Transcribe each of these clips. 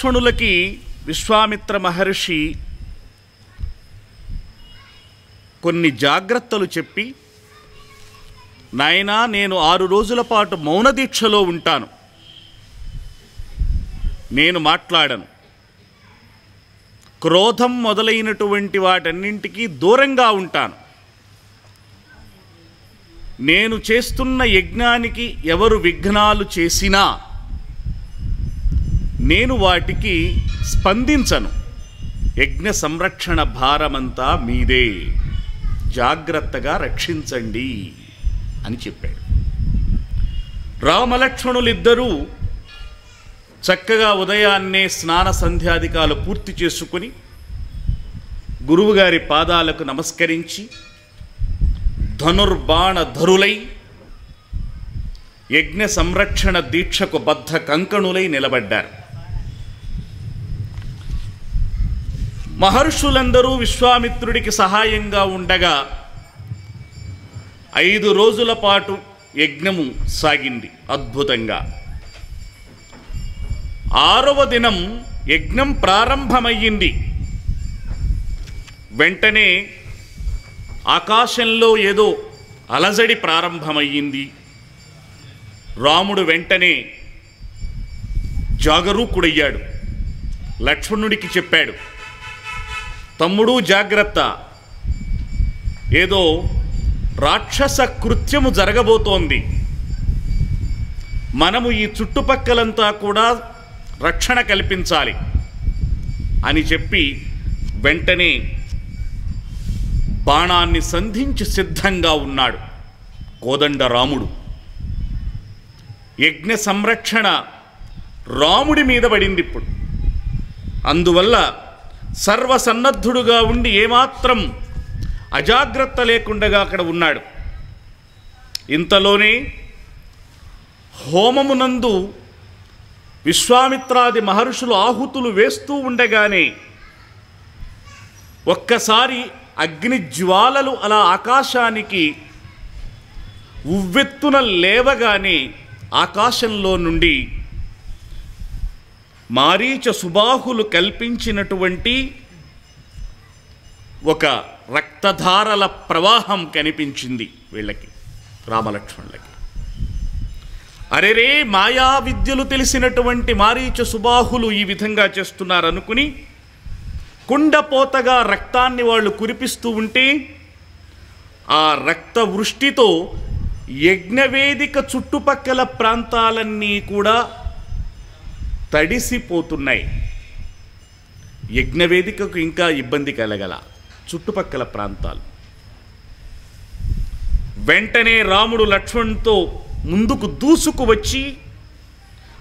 లక్ష్మణులకి విశ్వామిత్ర మహర్షి కొన్ని జాగ్రత్తలు చెప్పి నాయనా నేను ఆరు రోజుల పాటు మౌన దీక్షలో ఉంటాను. నేను మాట్లాడను. క్రోధం మొదలైనటువంటి వాటన్నింటికీ దూరంగా ఉంటాను. నేను చేస్తున్న యజ్ఞానికి ఎవరు విఘ్నాలు చేసినా నేను వాటికి స్పందించను. యజ్ఞ సంరక్షణ భారమంతా మీదే. జాగ్రత్తగా రక్షించండి అని చెప్పాడు. రామలక్ష్మణులిద్దరూ చక్కగా ఉదయాన్నే స్నాన సంధ్యాధికాలు పూర్తి చేసుకుని గురువుగారి పాదాలకు నమస్కరించి ధనుర్బాణ ధరులై యజ్ఞ సంరక్షణ దీక్షకు బద్ధ కంకణులై నిలబడ్డారు. మహర్షులందరూ విశ్వామిత్రుడికి సహాయంగా ఉండగా ఐదు రోజుల పాటు యజ్ఞము సాగింది అద్భుతంగా. ఆరవ దినం యజ్ఞం ప్రారంభమయ్యింది. వెంటనే ఆకాశంలో ఏదో అలజడి ప్రారంభమయ్యింది. రాముడు వెంటనే జాగరూకుడయ్యాడు. లక్ష్మణుడికి చెప్పాడు తమ్ముడు జాగ్రత్త. ఏదో రాక్షస కృత్యము జరగబోతోంది. మనము ఈ చుట్టుపక్కలంతా కూడా రక్షణ కల్పించాలి అని చెప్పి వెంటనే బాణాన్ని సంధించి సిద్ధంగా ఉన్నాడు కోదండ రాముడు యజ్ఞ సంరక్షణ రాముడి మీద పడింది ఇప్పుడు. అందువల్ల సర్వసన్నద్ధుడుగా ఉండి ఏమాత్రం అజాగ్రత్త లేకుండగా అక్కడ ఉన్నాడు. ఇంతలోనే హోమమునందు విశ్వామిత్రాది మహర్షులు ఆహుతులు వేస్తూ ఉండగానే ఒక్కసారి అగ్ని జ్వాలలు అలా ఆకాశానికి ఉవ్వెత్తున లేవగానే ఆకాశంలో నుండి మారీచ సుబాహులు కల్పించినటువంటి ఒక రక్తధారల ప్రవాహం కనిపించింది వీళ్ళకి రామలక్ష్మణులకి. అరెరే మాయా విద్యలు తెలిసినటువంటి మారీచ సుబాహులు ఈ విధంగా చేస్తున్నారనుకుని కుండపోతగా రక్తాన్ని వాళ్ళు కురిపిస్తూ ఉంటే ఆ రక్త వృష్టితో యజ్ఞవేదిక చుట్టుపక్కల ప్రాంతాలన్నీ కూడా తడిసిపోతున్నాయి. యజ్ఞవేదికకు ఇంకా ఇబ్బంది కలగల చుట్టుపక్కల ప్రాంతాలు. వెంటనే రాముడు లక్ష్మణ్తో ముందుకు దూసుకు వచ్చి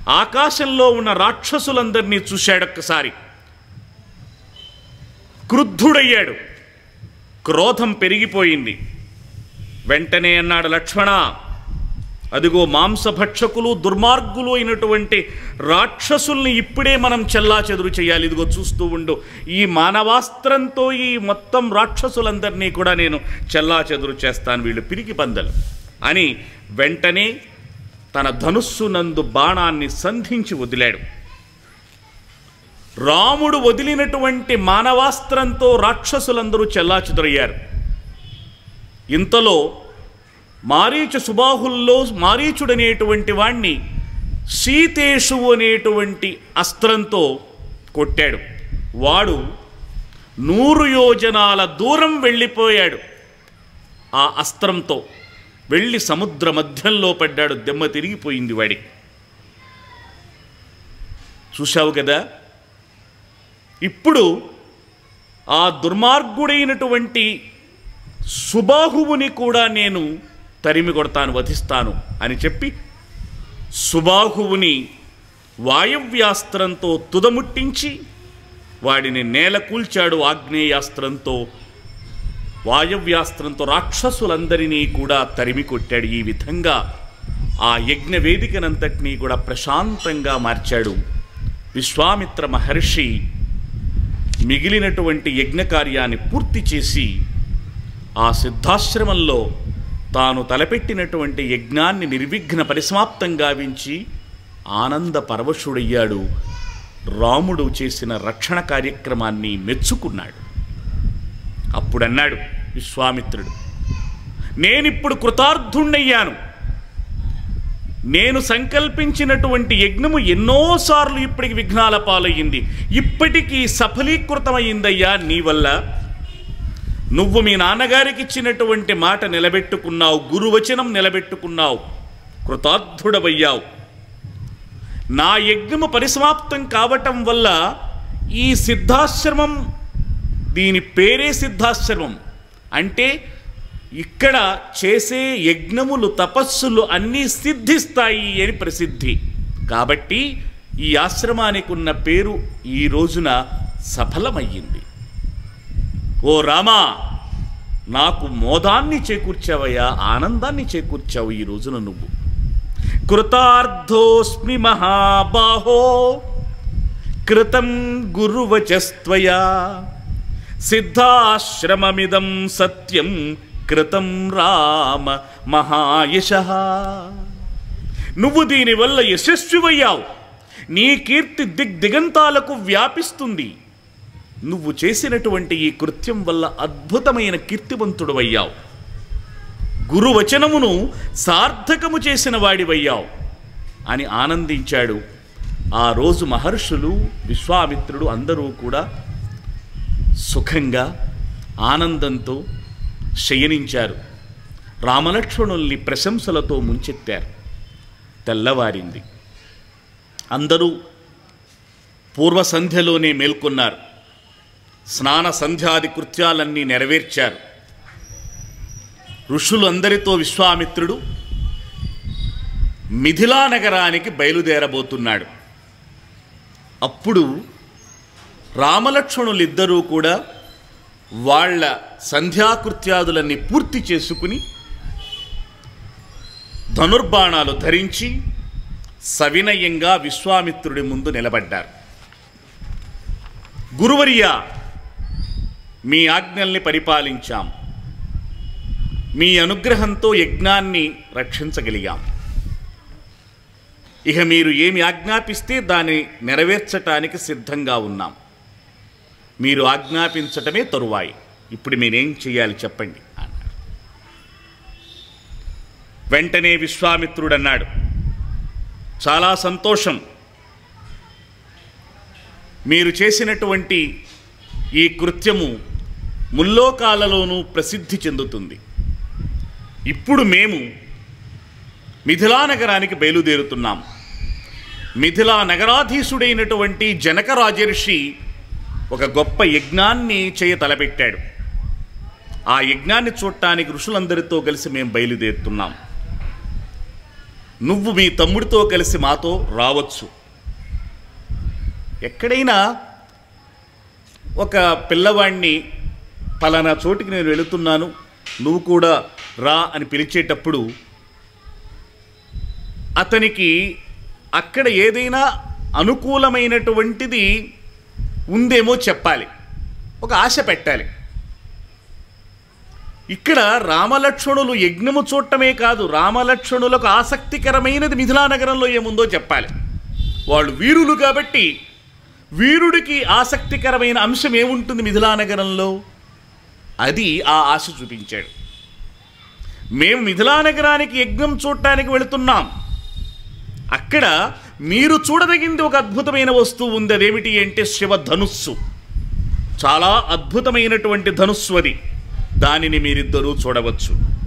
ఆకాశంలో ఉన్న రాక్షసులందరినీ చూశాడొక్కసారి క్రుద్ధుడయ్యాడు. క్రోధం పెరిగిపోయింది. వెంటనే అన్నాడు లక్ష్మణ అదిగో మాంసభక్షకులు దుర్మార్గులు అయినటువంటి రాక్షసుల్ని ఇప్పుడే మనం చెల్లా చెదురు చేయాలి. ఇదిగో చూస్తూ ఉండు. ఈ మానవాస్త్రంతో ఈ మొత్తం రాక్షసులందరినీ కూడా నేను చెల్లా చెదురు చేస్తాను. వీళ్ళు పిరికి పందలు. అని వెంటనే తన ధనుస్సు నందు బాణాన్ని సంధించి వదిలాడు. రాముడు వదిలినటువంటి మానవాస్త్రంతో రాక్షసులందరూ చెల్లాచెదురయ్యారు ఇంతలో మారీచు సుబాహుల్లో మారీచుడనేటువంటి వాణ్ణి సీతేషు అనేటువంటి అస్త్రంతో కొట్టాడు. వాడు నూరు యోజనాల దూరం వెళ్ళిపోయాడు ఆ అస్త్రంతో. వెళ్ళి సముద్ర మధ్యంలో పడ్డాడు దెమ్మ తిరిగిపోయింది వాడికి చూశావు కదా? ఇప్పుడు ఆ దుర్మార్గుడైనటువంటి సుబాహువుని కూడా నేను తరిమి కొడతాను వధిస్తాను అని చెప్పి సుబాహువుని వాయవ్యాస్త్రంతో తుదముట్టించి వాడిని నేల కూల్చాడు ఆగ్నేయాస్త్రంతో వాయవ్యాస్త్రంతో రాక్షసులందరినీ కూడా తరిమి కొట్టాడు. ఈ విధంగా ఆ యజ్ఞ వేదికనంతటినీ కూడా ప్రశాంతంగా మార్చాడు. విశ్వామిత్ర మహర్షి మిగిలినటువంటి యజ్ఞ కార్యాన్ని పూర్తి చేసి ఆ సిద్ధాశ్రమంలో తాను తలపెట్టినటువంటి యజ్ఞాన్ని నిర్విఘ్న పరిసమాప్తం గావించి ఆనంద పరవశుడయ్యాడు. రాముడు చేసిన రక్షణ కార్యక్రమాన్ని మెచ్చుకున్నాడు. అప్పుడన్నాడు విశ్వామిత్రుడు నేనిప్పుడు కృతార్థుణ్ణయ్యాను. నేను సంకల్పించినటువంటి యజ్ఞము ఎన్నోసార్లు ఇప్పటికి విఘ్నాల పాలయ్యింది. ఇప్పటికీ సఫలీకృతమైందయ్యా నీ వల్ల. నువ్వు మీ నాన్నగారికి ఇచ్చినటువంటి మాట నిలబెట్టుకున్నావు గురువచనం నిలబెట్టుకున్నావు కృతార్థుడవయ్యావు. నా యజ్ఞము పరిసమాప్తం కావటం వల్ల ఈ సిద్ధాశ్రమం దీని పేరే సిద్ధాశ్రమం. అంటే ఇక్కడ చేసే యజ్ఞములు తపస్సులు అన్నీ సిద్ధిస్తాయి అని ప్రసిద్ధి. కాబట్టి ఈ ఆశ్రమానికి ఉన్న పేరు ఈ రోజున సఫలమయ్యింది. ఓ రామా నాకు మోదాన్ని చేకూర్చావయ్యా ఆనందాన్ని చేకూర్చావు ఈ రోజున నువ్వు. కృతార్థోస్మి మహాబాహో కృతం గురువచస్త్వయా సిద్ధాశ్రమమిదం సత్యం కృతం రామ మహాయశ. నువ్వు దీనివల్ల యశస్వివయ్యావు నీ కీర్తి దిగ్దిగంతాలకు వ్యాపిస్తుంది. నువ్వు చేసినటువంటి ఈ కృత్యం వల్ల అద్భుతమైన కీర్తివంతుడవయ్యావు. గురువచనమును సార్థకము చేసిన వాడివయ్యావు అని ఆనందించాడు. ఆ రోజు మహర్షులు విశ్వామిత్రుడు అందరూ కూడా సుఖంగా ఆనందంతో శయనించారు. రామలక్ష్మణుల్ని ప్రశంసలతో ముంచెత్తారు. తెల్లవారింది. అందరూ పూర్వ సంధ్యలోనే మేల్కొన్నారు. స్నాన సంధ్యాది కృత్యాలన్నీ నెరవేర్చారు. ఋషులందరితో విశ్వామిత్రుడు మిథిలా నగరానికి బయలుదేరబోతున్నాడు. అప్పుడు రామలక్ష్మణులిద్దరూ కూడా వాళ్ళ సంధ్యాకృత్యాదులన్నీ పూర్తి చేసుకుని ధనుర్బాణాలు ధరించి సవినయంగా విశ్వామిత్రుడి ముందు నిలబడ్డారు. గురువర్య మీ ఆజ్ఞల్ని పరిపాలించాం. మీ అనుగ్రహంతో యజ్ఞాన్ని రక్షించగలిగాం. ఇక మీరు ఏమి ఆజ్ఞాపిస్తే దాన్ని నెరవేర్చటానికి సిద్ధంగా ఉన్నాం. మీరు ఆజ్ఞాపించటమే తరువాయి. ఇప్పుడు మీరేం చేయాలి చెప్పండి అన్నారు. వెంటనే విశ్వామిత్రుడు అన్నాడు చాలా సంతోషం. మీరు చేసినటువంటి ఈ కృత్యము ముల్లోకాలలోనూ ప్రసిద్ధి చెందుతుంది. ఇప్పుడు మేము మిథిలా నగరానికి బయలుదేరుతున్నాం. మిథిలా నగరాధీశుడైనటువంటి జనక రాజర్షి ఒక గొప్ప యజ్ఞాన్ని చేయ తలపెట్టాడు. ఆ యజ్ఞాన్ని చూడటానికి ఋషులందరితో కలిసి మేము బయలుదేరుతున్నాం. నువ్వు మీ తమ్ముడితో కలిసి మాతో రావచ్చు. ఎక్కడైనా ఒక పిల్లవాడిని పలానా చోటికి నేను వెళుతున్నాను నువ్వు కూడా రా అని పిలిచేటప్పుడు అతనికి అక్కడ ఏదైనా అనుకూలమైనటువంటిది ఉందేమో చెప్పాలి. ఒక ఆశ పెట్టాలి. ఇక్కడ రామలక్ష్మణులు యజ్ఞము చూడటమే కాదు రామలక్ష్మణులకు ఆసక్తికరమైనది మిథిలానగరంలో ఏముందో చెప్పాలి. వాళ్ళు వీరులు కాబట్టి వీరుడికి ఆసక్తికరమైన అంశం ఏముంటుంది మిథిలానగరంలో అది ఆ ఆశ చూపించాడు. మేము మిథిలానగరానికి యజ్ఞం చూడటానికి వెళుతున్నాం. అక్కడ మీరు చూడదగింది ఒక అద్భుతమైన వస్తువు ఉంది అదేమిటి అంటే శివ ధనుస్సు చాలా అద్భుతమైనటువంటి ధనుస్సు అది. దానిని మీరిద్దరూ చూడవచ్చు.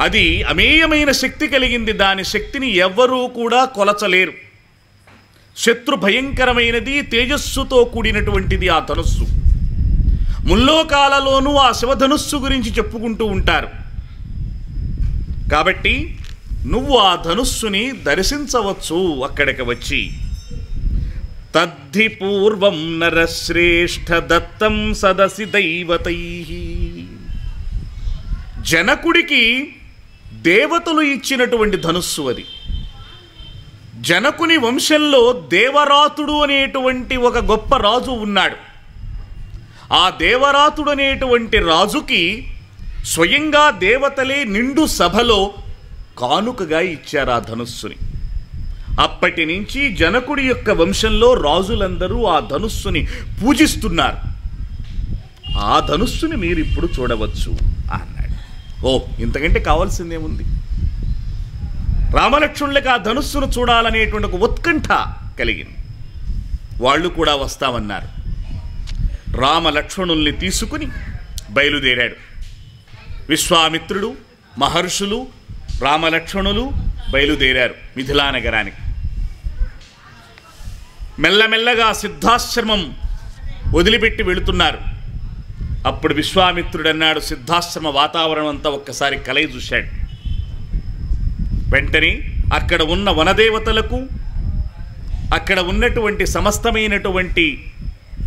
అది అమేయమైన శక్తి కలిగింది. దాని శక్తిని ఎవ్వరూ కూడా కొలచలేరు. శత్రు భయంకరమైనది తేజస్సుతో కూడినటువంటిది ఆ ధనుస్సు. ముల్లోకాలలోనూ ఆ శివధనుస్సు గురించి చెప్పుకుంటూ ఉంటారు. కాబట్టి నువ్వు ఆ ధనుస్సుని దర్శించవచ్చు అక్కడికి వచ్చి. తద్ధి పూర్వం నరశ్రేష్ఠ దత్తం సదసి దైవతై. జనకుడికి దేవతలు ఇచ్చినటువంటి ధనుస్సు అది. జనకుని వంశంలో దేవరాతుడు అనేటువంటి ఒక గొప్ప రాజు ఉన్నాడు. ఆ దేవరాతుడు అనేటువంటి రాజుకి స్వయంగా దేవతలే నిండు సభలో కానుకగా ఇచ్చారు ఆ ధనుస్సుని. అప్పటి నుంచి జనకుడి యొక్క వంశంలో రాజులందరూ ఆ ధనుస్సుని పూజిస్తున్నారు. ఆ ధనుస్సుని మీరు ఇప్పుడు చూడవచ్చు అన్నాడు. ఓ ఇంతకంటే కావాల్సిందేముంది? రామలక్ష్మణులకు ఆ ధనుస్సును చూడాలనేటువంటి ఒక ఉత్కంఠ కలిగింది. వాళ్ళు కూడా వస్తామన్నారు. రామలక్ష్మణుల్ని తీసుకుని బయలుదేరాడు. విశ్వామిత్రుడు మహర్షులు రామలక్ష్మణులు బయలుదేరారు మిథిలా నగరానికి మెల్లమెల్లగా సిద్ధాశ్రమం వదిలిపెట్టి వెళుతున్నారు. అప్పుడు విశ్వామిత్రుడు అన్నాడు సిద్ధాశ్రమ వాతావరణం అంతా ఒక్కసారి కలయి చూశాడు. వెంటనే అక్కడ ఉన్న వనదేవతలకు అక్కడ ఉన్నటువంటి సమస్తమైనటువంటి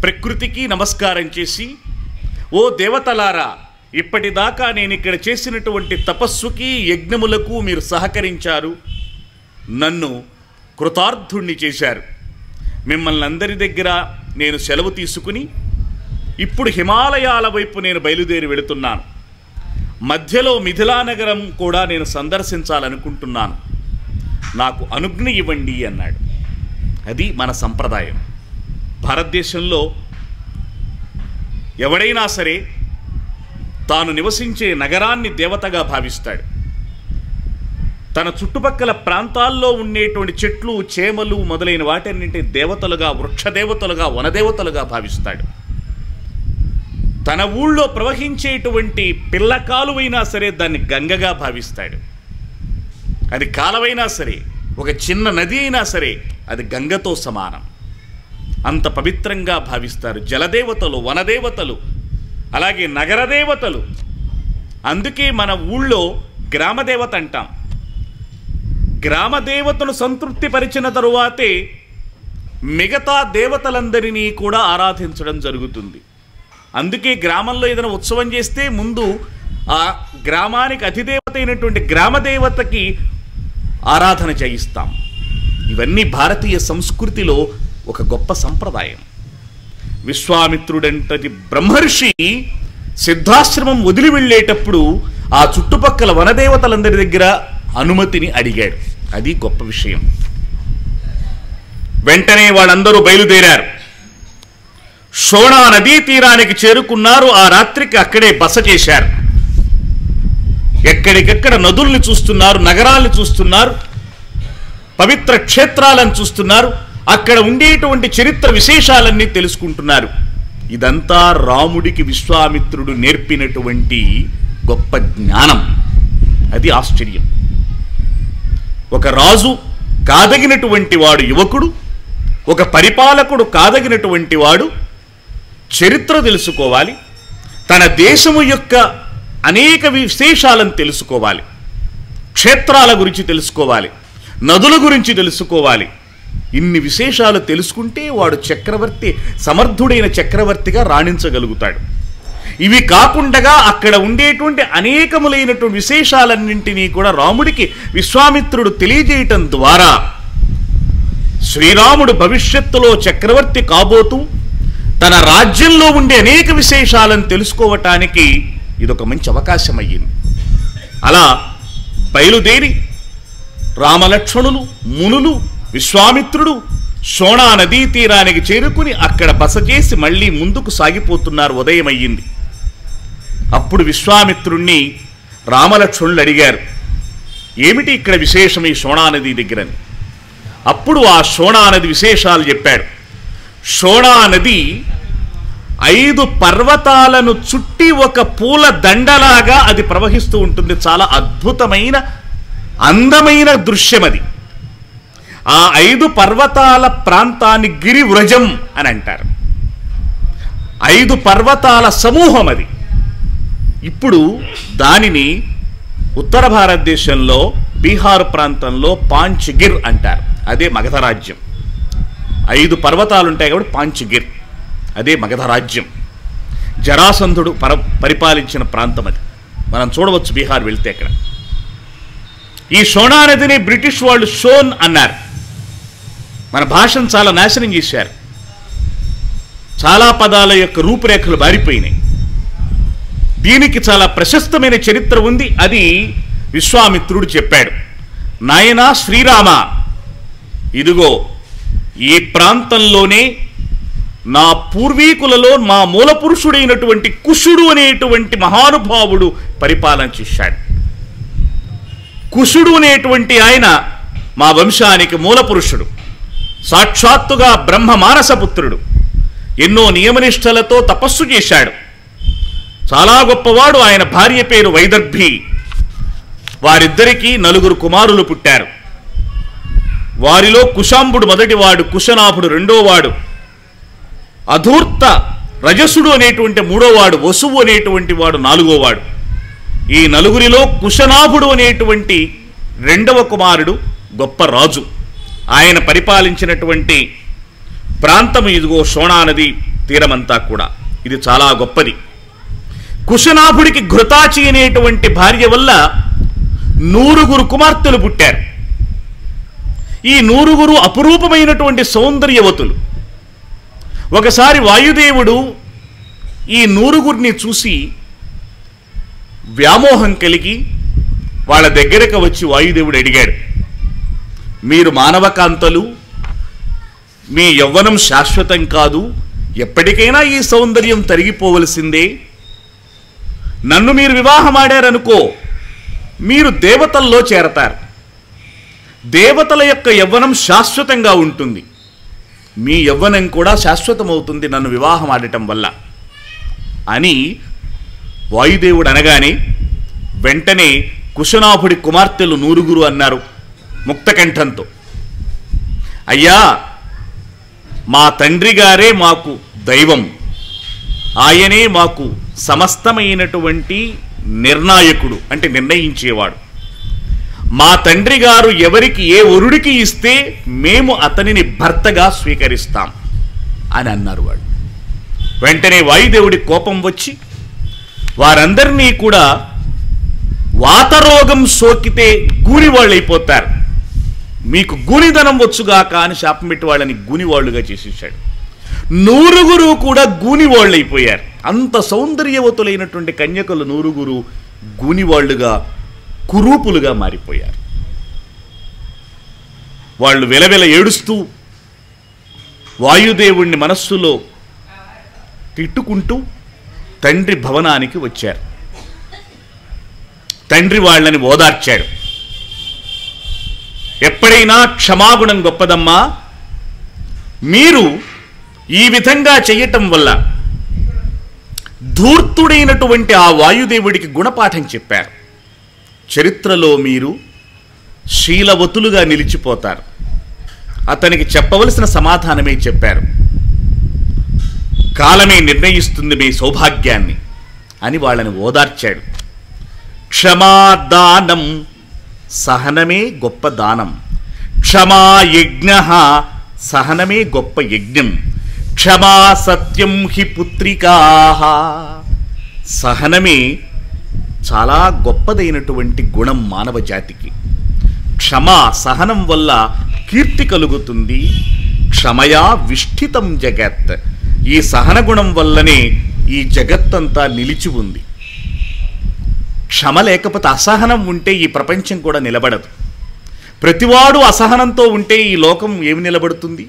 ప్రకృతికి నమస్కారం చేసి ఓ దేవతలారా ఇప్పటిదాకా నేను ఇక్కడ చేసినటువంటి తపస్సుకి యజ్ఞములకు మీరు సహకరించారు. నన్ను కృతార్థుణ్ణి చేశారు. మిమ్మల్ని అందరి దగ్గర నేను సెలవు తీసుకుని ఇప్పుడు హిమాలయాల వైపు నేను బయలుదేరి వెళుతున్నాను. మధ్యలో మిథిలా నగరం కూడా నేను సందర్శించాలనుకుంటున్నాను. నాకు అనుజ్ఞ ఇవ్వండి అన్నాడు. అది మన సంప్రదాయం. భారతదేశంలో ఎవడైనా సరే తాను నివసించే నగరాన్ని దేవతగా భావిస్తాడు. తన చుట్టుపక్కల ప్రాంతాల్లో ఉండేటువంటి చెట్లు చేమలు మొదలైన వాటన్నింటి దేవతలుగా వృక్షదేవతలుగా వనదేవతలుగా భావిస్తాడు. తన ఊళ్ళో ప్రవహించేటువంటి పిల్ల కాలువైనా సరే దాన్ని గంగగా భావిస్తాడు. అది కాలవైనా సరే ఒక చిన్న నది అయినా సరే అది గంగతో సమానం. అంత పవిత్రంగా భావిస్తారు జలదేవతలు వనదేవతలు అలాగే నగరదేవతలు. అందుకే మన ఊళ్ళో గ్రామదేవత అంటాం. గ్రామదేవతను సంతృప్తిపరిచిన తరువాతే మిగతా దేవతలందరినీ కూడా ఆరాధించడం జరుగుతుంది. అందుకే గ్రామంలో ఏదైనా ఉత్సవం చేస్తే ముందు ఆ గ్రామానికి అతిదేవత అయినటువంటి గ్రామదేవతకి ఆరాధన చేయిస్తాం. ఇవన్నీ భారతీయ సంస్కృతిలో ఒక గొప్ప సంప్రదాయం. విశ్వామిత్రుడంతటి బ్రహ్మర్షి సిద్ధాశ్రమం వదిలి వెళ్ళేటప్పుడు ఆ చుట్టుపక్కల వనదేవతలందరి దగ్గర అనుమతిని అడిగాడు. అది గొప్ప విషయం. వెంటనే వాళ్ళందరూ బయలుదేరారు. షోణా నదీ తీరానికి చేరుకున్నారు. ఆ రాత్రికి అక్కడే బస చేశారు. ఎక్కడికెక్కడ నదుల్ని చూస్తున్నారు నగరాల్ని చూస్తున్నారు పవిత్ర క్షేత్రాలను చూస్తున్నారు అక్కడ ఉండేటువంటి చరిత్ర విశేషాలన్నీ తెలుసుకుంటున్నారు. ఇదంతా రాముడికి విశ్వామిత్రుడు నేర్పినటువంటి గొప్ప జ్ఞానం. అది ఆశ్చర్యం. ఒక రాజు కాదగినటువంటి వాడు యువకుడు ఒక పరిపాలకుడు కాదగినటువంటి వాడు చరిత్ర తెలుసుకోవాలి తన దేశము యొక్క అనేక విశేషాలను తెలుసుకోవాలి క్షేత్రాల గురించి తెలుసుకోవాలి నదుల గురించి తెలుసుకోవాలి. ఇన్ని విశేషాలు తెలుసుకుంటే వాడు చక్రవర్తి సమర్థుడైన చక్రవర్తిగా రాణించగలుగుతాడు. ఇవి కాకుండా అక్కడ ఉండేటువంటి అనేకములైనటువంటి విశేషాలన్నింటినీ కూడా రాముడికి విశ్వామిత్రుడు తెలియజేయటం ద్వారా శ్రీరాముడు భవిష్యత్తులో చక్రవర్తి కాబోతూ తన రాజ్యంలో ఉండే అనేక విశేషాలను తెలుసుకోవటానికి ఇదొక మంచి అవకాశం అయ్యింది అలా బయలుదేరి రామలక్ష్మణులు మునులు విశ్వామిత్రుడు శోణా నదీ తీరానికి చేరుకుని అక్కడ బస చేసి మళ్ళీ ముందుకు సాగిపోతున్నారు ఉదయం అయ్యింది అప్పుడు విశ్వామిత్రుణ్ణి రామలక్ష్మణులు అడిగారు ఏమిటి ఇక్కడ విశేషం ఈ శోణానది దగ్గరని? అప్పుడు ఆ శోణానది విశేషాలు చెప్పాడు షోడా నది ఐదు పర్వతాలను చుట్టి ఒక పూల దండలాగా అది ప్రవహిస్తూ ఉంటుంది. చాలా అద్భుతమైన అందమైన దృశ్యం అది. ఆ ఐదు పర్వతాల ప్రాంతాన్ని గిరివ్రజం అని అంటారు. ఐదు పర్వతాల సమూహం అది. ఇప్పుడు దానిని ఉత్తర భారతదేశంలో బీహార్ ప్రాంతంలో పాంచ్గిర్ అంటారు. అదే మగధ రాజ్యం. ఐదు పర్వతాలు ఉంటాయి కాబట్టి పాంచ్గిర్. అదే మగధ రాజ్యం. జరాసంధుడు పర పరిపాలించిన ప్రాంతం అది. మనం చూడవచ్చు బీహార్ వెళ్తే అక్కడ. ఈ షోనా నదిని బ్రిటిష్ వాళ్ళు షోన్ అన్నారు. మన భాషను చాలా నాశనం చేశారు. చాలా పదాల యొక్క రూపురేఖలు మారిపోయినాయి. దీనికి చాలా ప్రశస్తమైన చరిత్ర ఉంది అది విశ్వామిత్రుడు చెప్పాడు. నాయనా శ్రీరామ. ఇదిగో ఈ ప్రాంతంలోనే నా పూర్వీకులలో మా మూల పురుషుడైనటువంటి కుషుడు అనేటువంటి మహానుభావుడు పరిపాలన చేశాడు. కుషుడు అనేటువంటి ఆయన మా వంశానికి మూల పురుషుడు సాక్షాత్తుగా బ్రహ్మ మానసపుత్రుడు ఎన్నో నియమనిష్టలతో తపస్సు చేశాడు. చాలా గొప్పవాడు. ఆయన భార్య పేరు వైదర్భి. వారిద్దరికీ నలుగురు కుమారులు పుట్టారు. వారిలో కుశాంబుడు మొదటివాడు కుశనాభుడు రెండోవాడు. అధూర్త రజసుడు అనేటువంటి మూడోవాడు వసువు అనేటువంటి వాడు నాలుగోవాడు. ఈ నలుగురిలో కుశనాభుడు అనేటువంటి రెండవ కుమారుడు గొప్ప రాజు. ఆయన పరిపాలించినటువంటి ప్రాంతం ఇదిగో శోణానది తీరమంతా కూడా. ఇది చాలా గొప్పది. కుశనాభుడికి ఘృతాచి అనేటువంటి భార్య వల్ల నూరుగురు కుమార్తెలు పుట్టారు. ఈ నూరుగురు అపురూపమైనటువంటి సౌందర్యవతులు. ఒకసారి వాయుదేవుడు ఈ నూరుగురిని చూసి వ్యామోహం కలిగి వాళ్ళ దగ్గరకు వచ్చి వాయుదేవుడు అడిగాడు మీరు మానవకాంతలు మీ యవ్వనం శాశ్వతం కాదు ఎప్పటికైనా ఈ సౌందర్యం తరిగిపోవలసిందే. నన్ను మీరు వివాహమాడారనుకో మీరు దేవతల్లో చేరతారు. దేవతల యొక్క యవ్వనం శాశ్వతంగా ఉంటుంది. మీ యవ్వనం కూడా శాశ్వతమవుతుంది నన్ను వివాహం ఆడటం వల్ల. అని వాయుదేవుడు అనగానే వెంటనే కుశనాభుడి కుమార్తెలు నూరుగురు అన్నారు ముక్తకంఠంతో. అయ్యా మా తండ్రి గారే మాకు దైవం. ఆయనే మాకు సమస్తమైనటువంటి నిర్ణాయకుడు అంటే నిర్ణయించేవాడు. మా తండ్రి గారు ఎవరికి ఏ వరుడికి ఇస్తే మేము అతనిని భర్తగా స్వీకరిస్తాం అని అన్నారు వాడు వెంటనే వాయుదేవుడి కోపం వచ్చి వారందరినీ కూడా వాతరోగం సోకితే గూనివాళ్ళు అయిపోతారు మీకు గూనిదనం వచ్చుగాక అని శాపం పెట్టి వాళ్ళని గూనివాళ్ళుగా చేసేసాడు నూరుగురు కూడా గూనివాళ్ళు అయిపోయారు అంత సౌందర్యవతులైనటువంటి కన్యకలు నూరుగురు గూనివాళ్ళుగా కురూపులుగా మారిపోయారు. వాళ్ళు వెలవెల ఏడుస్తూ వాయుదేవుణ్ణి మనస్సులో తిట్టుకుంటూ తండ్రి భవనానికి వచ్చారు. తండ్రి వాళ్ళని ఓదార్చాడు ఎప్పుడైనా క్షమాగుణం గొప్పదమ్మా. మీరు ఈ విధంగా చేయటం వల్ల ధూర్తుడైనటువంటి ఆ వాయుదేవుడికి గుణపాఠం చెప్పారు. చరిత్రలో మీరు శీలవతులుగా నిలిచిపోతారు. అతనికి చెప్పవలసిన సమాధానమే చెప్పారు. కాలమే నిర్ణయిస్తుంది మీ సౌభాగ్యాన్ని అని వాళ్ళని ఓదార్చాడు. క్షమాదానం సహనమే గొప్ప దానం. క్షమాయజ్ఞ సహనమే గొప్ప యజ్ఞం. క్షమా సత్యం హి పుత్రికా సహనమే చాలా గొప్పదైనటువంటి గుణం మానవ జాతికి. క్షమ సహనం వల్ల కీర్తి కలుగుతుంది. క్షమయా విష్ఠితం జగత్. ఈ సహన గుణం వల్లనే ఈ జగత్తంతా నిలిచి ఉంది. క్షమ లేకపోతే అసహనం ఉంటే ఈ ప్రపంచం కూడా నిలబడదు. ప్రతివాడు అసహనంతో ఉంటే ఈ లోకం ఏమి నిలబడుతుంది?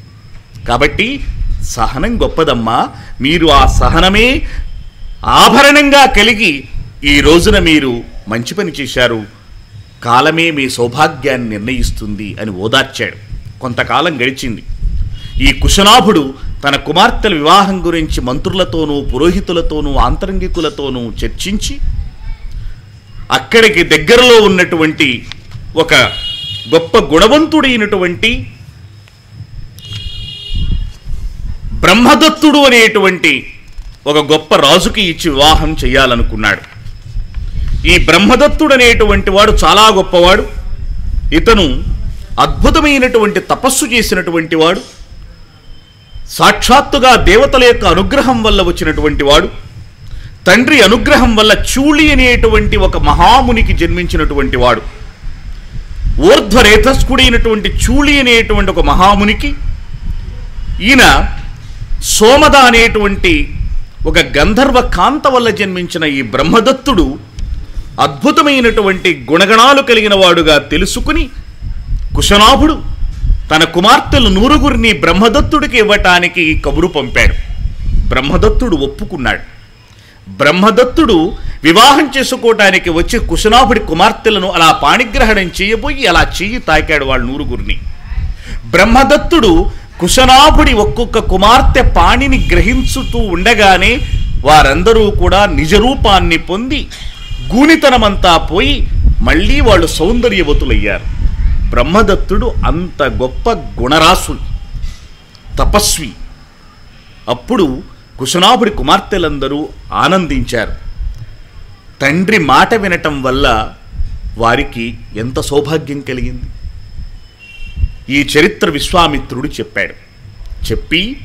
కాబట్టి సహనం గొప్పదమ్మా. మీరు ఆ సహనమే ఆభరణంగా కలిగి ఈ రోజున మీరు మంచి పని చేశారు. కాలమే మీ సౌభాగ్యాన్ని నిర్ణయిస్తుంది అని ఓదార్చాడు. కొంతకాలం గడిచింది. ఈ కుశనాభుడు తన కుమార్తెల వివాహం గురించి మంత్రులతోనూ పురోహితులతోనూ ఆంతరంగికులతోనూ చర్చించి అక్కడికి దగ్గరలో ఉన్నటువంటి ఒక గొప్ప గుణవంతుడైనటువంటి బ్రహ్మదత్తుడు అనేటువంటి ఒక గొప్ప రాజుకి ఇచ్చి వివాహం చేయాలనుకున్నాడు. ఈ బ్రహ్మదత్తుడు అనేటువంటి వాడు చాలా గొప్పవాడు. ఇతను అద్భుతమైనటువంటి తపస్సు చేసినటువంటి వాడు. సాక్షాత్తుగా దేవతల యొక్క అనుగ్రహం వల్ల వచ్చినటువంటి వాడు. తండ్రి అనుగ్రహం వల్ల చూళి అనేటువంటి ఒక మహామునికి జన్మించినటువంటి వాడు. ఊర్ధ్వరేతస్కుడైనటువంటి చూళి అనేటువంటి ఒక మహామునికి. ఈయన సోమద అనేటువంటి ఒక గంధర్వ కాంత వల్ల జన్మించిన ఈ బ్రహ్మదత్తుడు అద్భుతమైనటువంటి గుణగణాలు కలిగిన వాడుగా తెలుసుకుని కుశనాభుడు తన కుమార్తెలు నూరుగురిని బ్రహ్మదత్తుడికి ఇవ్వటానికి కబురు పంపాడు బ్రహ్మదత్తుడు ఒప్పుకున్నాడు. బ్రహ్మదత్తుడు వివాహం చేసుకోవటానికి వచ్చి కుశనాభుడి కుమార్తెలను అలా పాణిగ్రహణం చేయబోయి అలా చెయ్యి తాకాడు వాళ్ళు నూరుగురిని. బ్రహ్మదత్తుడు కుశనాభుడి ఒక్కొక్క కుమార్తె పాణిని గ్రహించుతూ ఉండగానే వారందరూ కూడా నిజరూపాన్ని పొంది గూనితనమంతా పోయి మళ్ళీ వాళ్ళు సౌందర్యవతులయ్యారు. బ్రహ్మదత్తుడు అంత గొప్ప గుణరాశులు తపస్వి. అప్పుడు కుశనాభుడి కుమార్తెలందరూ ఆనందించారు. తండ్రి మాట వినటం వల్ల వారికి ఎంత సౌభాగ్యం కలిగింది? ఈ చరిత్ర విశ్వామిత్రుడు చెప్పాడు. చెప్పి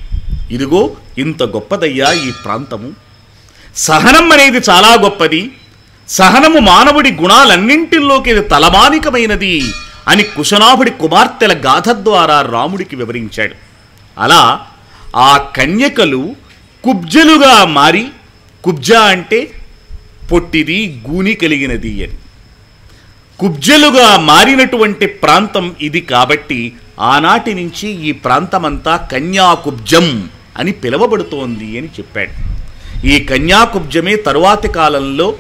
ఇదిగో ఇంత గొప్పదయ్యా ఈ ప్రాంతము. సహనం అనేది చాలా గొప్పది. సహనము మానవుడి గుణాలన్నింటిలోకి తలమానికమైనది అని కుశనాభుడి కుమార్తెల గాథ ద్వారా రాముడికి వివరించాడు. అలా ఆ కన్యకలు కుబ్జలుగా మారి కుబ్జ అంటే పొట్టిది గూని కలిగినది అని. కుబ్జలుగా మారినటువంటి ప్రాంతం ఇది కాబట్టి ఆనాటి నుంచి ఈ ప్రాంతమంతా కన్యాకుబ్జం అని పిలువబడుతోంది అని చెప్పాడు. ఈ కన్యాకుబ్జమే తరువాతి కాలంలో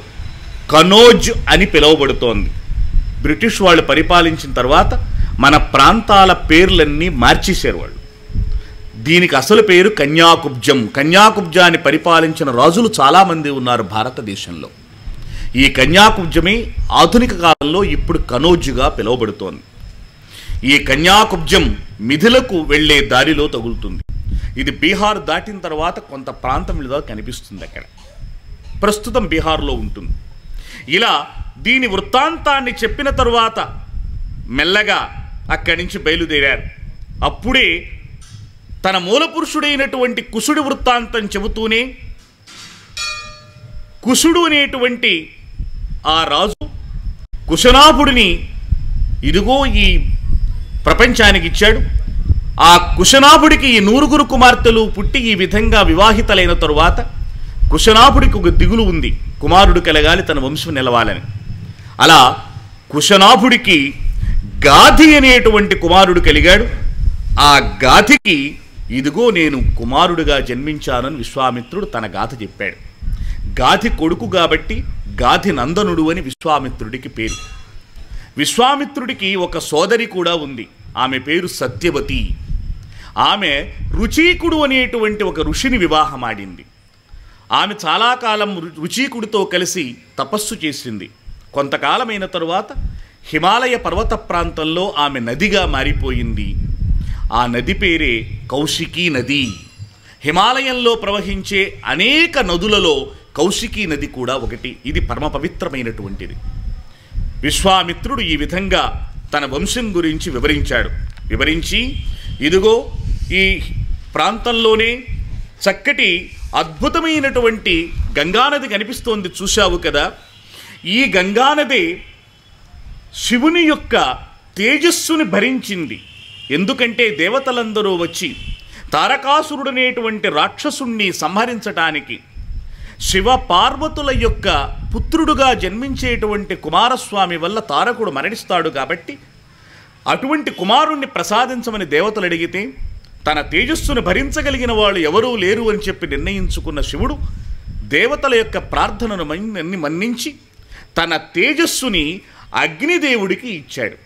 కనోజ్ అని పిలువబడుతోంది. బ్రిటిష్ వాళ్ళు పరిపాలించిన తర్వాత మన ప్రాంతాల పేర్లన్నీ మార్చేశారు వాళ్ళు. దీనికి అసలు పేరు కన్యాకుబ్జం. కన్యాకుబ్జాన్ని పరిపాలించిన రాజులు చాలామంది ఉన్నారు భారతదేశంలో. ఈ కన్యాకుబ్జమే ఆధునిక కాలంలో ఇప్పుడు కనోజుగా పిలువబడుతోంది. ఈ కన్యాకుబ్జం మిథులకు వెళ్ళే దారిలో తగులుతుంది. ఇది బీహార్ దాటిన తర్వాత కొంత ప్రాంతం మీద కనిపిస్తుంది అక్కడ. ప్రస్తుతం బీహార్లో ఉంటుంది. ఇలా దీని వృత్తాంతాన్ని చెప్పిన తరువాత మెల్లగా అక్కడి నుంచి బయలుదేరారు. అప్పుడే తన మూలపురుషుడైనటువంటి కుసుడి వృత్తాంతం చెబుతూనే కుసుడు అనేటువంటి ఆ రాజు కుశనాభుడిని ఇదిగో ఈ ప్రపంచానికి ఇచ్చాడు. ఆ కుశనాభుడికి ఈ నూరుగురు కుమార్తెలు పుట్టి ఈ విధంగా వివాహితలైన తరువాత కుశనాభుడికి ఒక దిగులు ఉంది. కుమారుడు కలగాలి తన వంశం నిలవాలని. అలా కుశనాభుడికి గాధి అనేటువంటి కుమారుడు కలిగాడు. ఆ గాధికి ఇదిగో నేను కుమారుడిగా జన్మించానని విశ్వామిత్రుడు తన గాథ చెప్పాడు. గాధి కొడుకు కాబట్టి గాధి నందనుడు అని విశ్వామిత్రుడికి పేరు. విశ్వామిత్రుడికి ఒక సోదరి కూడా ఉంది. ఆమె పేరు సత్యవతి. ఆమె రుచీకుడు అనేటువంటి ఒక ఋషిని వివాహమాడింది ఆమె చాలా కాలం రు- రుచీకుడితో కలిసి తపస్సు చేసింది. కొంతకాలమైన తరువాత హిమాలయ పర్వత ప్రాంతంలో ఆమె నదిగా మారిపోయింది. ఆ నది పేరే కౌశికీ నది. హిమాలయంలో ప్రవహించే అనేక నదులలో కౌశికీ నది కూడా ఒకటి. ఇది పరమ పవిత్రమైనటువంటిది. విశ్వామిత్రుడు ఈ విధంగా తన వంశం గురించి వివరించాడు. వివరించి ఇదిగో ఈ ప్రాంతంలోనే చక్కటి అద్భుతమైనటువంటి గంగానది కనిపిస్తోంది చూశావు కదా? ఈ గంగానది శివుని యొక్క తేజస్సుని భరించింది. ఎందుకంటే దేవతలందరూ వచ్చి తారకాసురుడనేటువంటి రాక్షసుణ్ణి సంహరించటానికి శివ పార్వతుల యొక్క పుత్రుడుగా జన్మించేటువంటి కుమారస్వామి వల్ల తారకుడు మరణిస్తాడు కాబట్టి అటువంటి కుమారుణ్ణి ప్రసాదించమని దేవతలు అడిగితే తన తేజస్సును భరించగలిగిన వాళ్ళు ఎవరూ లేరు అని చెప్పి నిర్ణయించుకున్న శివుడు దేవతల యొక్క ప్రార్థనను మన్ని మన్నించి తన తేజస్సుని అగ్నిదేవుడికి ఇచ్చాడు.